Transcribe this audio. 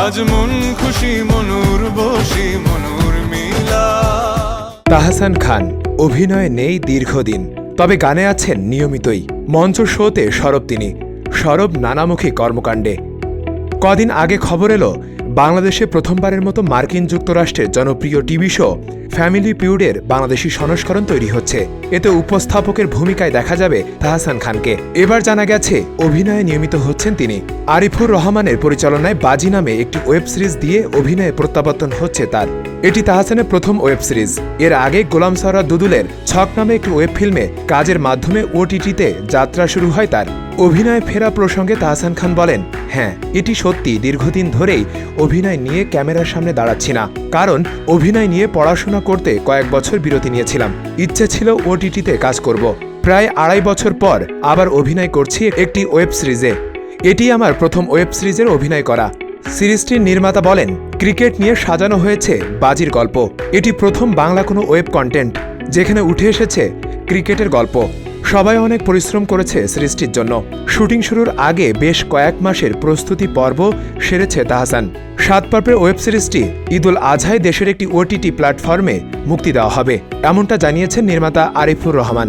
আজ মন খুশি, মনুর বসি, মনুর মিলা। তাহসান খান, অভিনয়ে নেই দীর্ঘদিন, তবে গানে আছেন নিয়মিতই, মঞ্চ শোতে সরব তিনি, সরব নানামুখী কর্মকাণ্ডে। কদিন আগে খবর এলো বাংলাদেশে প্রথমবারের মতো মার্কিন যুক্তরাষ্ট্রের জনপ্রিয় টিভি শো ফ্যামিলি পিউডের বাংলাদেশি সংস্করণ তৈরি হচ্ছে। এতে উপস্থাপকের ভূমিকায় দেখা যাবে তাহসান খানকে। এবার জানা গেছে, অভিনয়ে নিয়মিত হচ্ছেন তিনি। আরিফুর রহমানের পরিচালনায় বাজি নামে একটি ওয়েব সিরিজ দিয়ে অভিনয়ে প্রত্যাবর্তন হচ্ছে তার। এটি তাহসানের প্রথম ওয়েব সিরিজ। এর আগে গোলাম সারা দুদুলের ছক নামে একটি ওয়েব ফিল্মে কাজের মাধ্যমে ওটিটিতে যাত্রা শুরু হয় তার। অভিনয় ফেরা প্রসঙ্গে তাহসান খান বলেন হ্যাঁ এটি সত্যি, দীর্ঘদিন ধরেই অভিনয় নিয়ে ক্যামেরার সামনে দাঁড়াচ্ছি না। কারণ, অভিনয় নিয়ে পড়াশোনা করতে কয়েক বছর বিরতি নিয়েছিলাম। ইচ্ছে ছিল ওটিটিতে কাজ করব। প্রায় আড়াই বছর পর আবার অভিনয় করছি একটি ওয়েব সিরিজে। এটি আমার প্রথম ওয়েব সিরিজের অভিনয় করা। সিরিজটির নির্মাতা বলেন ক্রিকেট নিয়ে সাজানো হয়েছে বাজির গল্প। এটি প্রথম বাংলা কোনো ওয়েব কন্টেন্ট, যেখানে উঠে এসেছে ক্রিকেটের গল্প। সবাই অনেক পরিশ্রম করেছে সৃষ্টির জন্য। শুটিং শুরুর আগে বেশ কয়েক মাসের প্রস্তুতি পর্ব সেরেছে তাহসান। সাত পর্বের ওয়েব সিরিজটি ঈদুল আজহায় দেশের একটি ওটিটি প্ল্যাটফর্মে মুক্তি দেওয়া হবে, এমনটা জানিয়েছেন নির্মাতা আরিফুর রহমান।